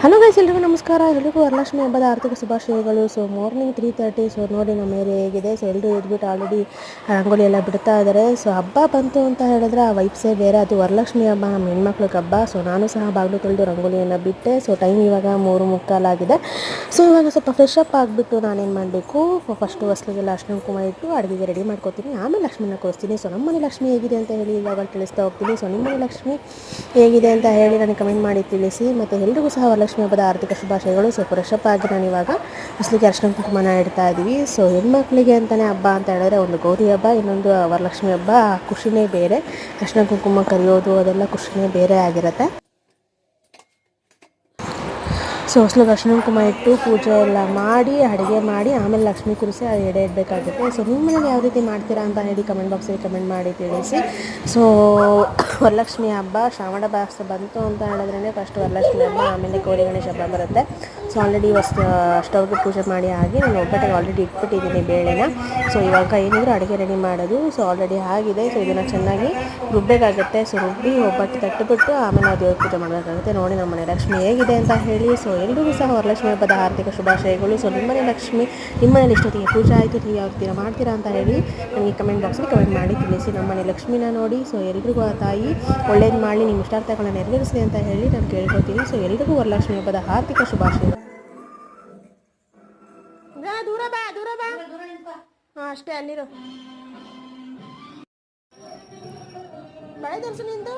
Hello guys ಎಲ್ರಿಗೂ ನಮಸ್ಕಾರ. ಎಲ್ರಿಗೂ ವರಲಕ್ಷ್ಮಿ ಹಬ್ಬದ ಆರ್ಥಿಕ ಶುಭಾಶಯಗಳು. So morning three thirty so ನೋಡಿ ನಮ್ಮ ಏರಿಯಾ ಹೇಗಿದೆ. ಸೊ ಎಲ್ಲರೂ ಎದ್ಬಿಟ್ಟು ಆಲ್ರೆಡಿ ರಂಗೋಲಿ ಎಲ್ಲ ಬಿಡ್ತಾ ಇದ್ದಾರೆ ಸೊ ಹಬ್ಬ ಬಂತು ಅಂತ ಹೇಳಿದ್ರೆ ಆ ವೈಬ್ಸೇ ಬೇರೆ. ಅದು ವರಲಕ್ಷ್ಮಿ ಹಬ್ಬ, ನಮ್ಮ ಹೆಣ್ಮಕ್ಳಿಗೆ ಹಬ್ಬ. ಸೊ ನಾನು ಸಹ ಬಾಗಿಲು ತೊಳೆದು ರಂಗೋಲಿಯನ್ನು ಬಿಟ್ಟೆ. ಸೊ ಟೈಮ್ ಇವಾಗ ಮೂರು ಮುಕ್ಕಾಲಾಗಿದೆ ಸೊ ಇವಾಗ ಸ್ವಲ್ಪ ಫ್ರೆಶ್ ಅಪ್ ಆಗಿಬಿಟ್ಟು ನಾನೇನು ಮಾಡಬೇಕು? ಫಸ್ಟು ಹೊಸ್ಲಿಗೆಲ್ಲ ಅರ್ಶಿನ ಕುಮಾರಿ ಇಟ್ಟು ಅಡುಗೆಗೆ ರೆಡಿ ಮಾಡ್ಕೊತೀನಿ. ಆಮೇಲೆ ಲಕ್ಷ್ಮಿನ ಕೊಡಿಸ್ತೀನಿ. ಸೊ ನಮ್ಮನೆ ಲಕ್ಷ್ಮಿ ಹೇಗಿದೆ ಅಂತ ಹೇಳಿ ಇವಾಗ ತಿಳಿಸ್ತಾ ಹೋಗ್ತೀನಿ. ಸೊ ನಿಮ್ಮನೆ ಲಕ್ಷ್ಮಿ ಹೇಗಿದೆ ಅಂತ ಹೇಳಿ ನನಗೆ ಕಮೆಂಟ್ ಮಾಡಿ ತಿಳಿಸಿ. ಮತ್ತು ಎಲ್ರಿಗೂ ಸಹ ವರಲಕ್ಷ್ಮಿ ಹಬ್ಬದ ಆರ್ಥಿಕ ಶುಭಾಶಯಗಳು. ಸೊ ಫ್ರೆಶಪ್ ಆಗಿ ನಾನು ಇವಾಗ ಅಸಲಿಗೆ ಅರ್ಶನ ಕುಂಕುಮನ ಇಡ್ತಾ ಇದ್ದೀವಿ ಸೊ, ಹೆಣ್ಮಕ್ಳಿಗೆ ಅಂತಲೇ ಹಬ್ಬ ಅಂತ ಹೇಳಿದ್ರೆ ಒಂದು ಗೌರಿ ಹಬ್ಬ, ಇನ್ನೊಂದು ವರಲಕ್ಷ್ಮಿ ಹಬ್ಬ. ಖುಷಿನೇ ಬೇರೆ. ಅರ್ಶನ ಕುಂಕುಮ ಕರೆಯೋದು, ಅದೆಲ್ಲ ಖುಷಿನೇ ಬೇರೆ ಆಗಿರುತ್ತೆ. ಸೊ ಹೊಸ ಅರ್ಶಿನ ಕುಮ ಇಟ್ಟು ಪೂಜೆ ಎಲ್ಲ ಮಾಡಿ, ಅಡುಗೆ ಮಾಡಿ, ಆಮೇಲೆ ಲಕ್ಷ್ಮಿ ಕುರಿಸಿ ಅದು ಎಡೆ ಇಡಬೇಕಾಗುತ್ತೆ. ಸೊ ನಿಮ್ಮ ಮನೇಲಿ ಯಾವ ರೀತಿ ಮಾಡ್ತೀರಾ ಅಂತ ಹೇಳಿ ಕಮೆಂಟ್ ಬಾಕ್ಸಲ್ಲಿ ಕಮೆಂಟ್ ಮಾಡಿ ತಿಳಿಸಿ. ಸೊ ವರಲಕ್ಷ್ಮಿ ಹಬ್ಬ, ಶ್ರಾವಣ ಭಾಸ ಬಂತು ಅಂತ ಹೇಳಿದ್ರೇ ಫಸ್ಟ್ ವರಲಕ್ಷ್ಮಿ ಹಬ್ಬ, ಆಮೇಲೆ ಗೌರಿ ಗಣೇಶ ಹಬ್ಬ ಬರುತ್ತೆ. ಸೊ ಆಲ್ರೆಡಿ ಹೊಸ ಸ್ಟವ್ಗೆ ಪೂಜೆ ಮಾಡಿ ಆಗಿ ನಾನು ಒಬ್ಬಟ್ಟಿಗೆ ಆಲ್ರೆಡಿ ಇಟ್ಬಿಟ್ಟಿದ್ದೀನಿ ಬೇಳೆನ. ಸೊ ಇವಾಗ ಏನಿದ್ರು ಅಡುಗೆ ರೆಡಿ ಮಾಡೋದು. ಸೊ ಆಲ್ರೆಡಿ ಆಗಿದೆ. ಸೊ ಇದನ್ನು ಚೆನ್ನಾಗಿ ರುಬ್ಬೇಕಾಗುತ್ತೆ. ಸೊ ರುಬ್ಬಿ ಒಬ್ಬಟ್ಟು ತಟ್ಟುಬಿಟ್ಟು ಆಮೇಲೆ ನಾವು ದೇವ್ರ ಪೂಜೆ ಮಾಡಬೇಕಾಗುತ್ತೆ. ನೋಡಿ ನಮ್ಮ ಮನೆ ಲಕ್ಷ್ಮಿ ಹೇಗಿದೆ ಅಂತ ಹೇಳಿ. ಸೊ ಎಲ್ರಿಗೂ ಸಹ ವರಲಕ್ಷ್ಮಿ ಹಬ್ಬದ ಆರ್ಥಿಕ ಶುಭಾಶಯಗಳು. ಸೊ ನಿಮ್ಮನೆ ಲಕ್ಷ್ಮಿ ನಿಮ್ಮನೇಲಿ ಇಷ್ಟೊತ್ತಿಗೆ ಪೂಜೆ ಆಯಿತು. ನೀವು ಯಾವ ಮಾಡ್ತೀರಾ ಅಂತ ಹೇಳಿ ನನಗೆ ಕಮೆಂಟ್ ಬಾಕ್ಸಲ್ಲಿ ಕಮೆಂಟ್ ಮಾಡಿ ತಿಳಿಸಿ. ನಮ್ಮನೆ ಲಕ್ಷ್ಮಿನ ನೋಡಿ. ಸೊ ಎಲ್ರಿಗೂ ಆ ತಾಯಿ ಒಳ್ಳೇದು ಮಾಡಿ ನಿಮ್ಮ ಇಷ್ಟಾರ್ಥಗಳನ್ನ ನೆರವೇರಿಸಿ ಅಂತ ಹೇಳಿ ನಾನು ಕೇಳ್ಕೊತೀನಿ ಸೊ ಎಲ್ರಿಗೂ ವರಲಕ್ಷ್ಮಿ ಹಬ್ಬದ ಆರ್ಥಿಕ ಶುಭಾಶಯಗಳು. ಬಾ ದೂರ ಬಾ. ಹಾಂ ಅಷ್ಟೇ ಅಲ್ಲಿರು. ಬಳೆ ತೋರಿಸು ನಿಂದು.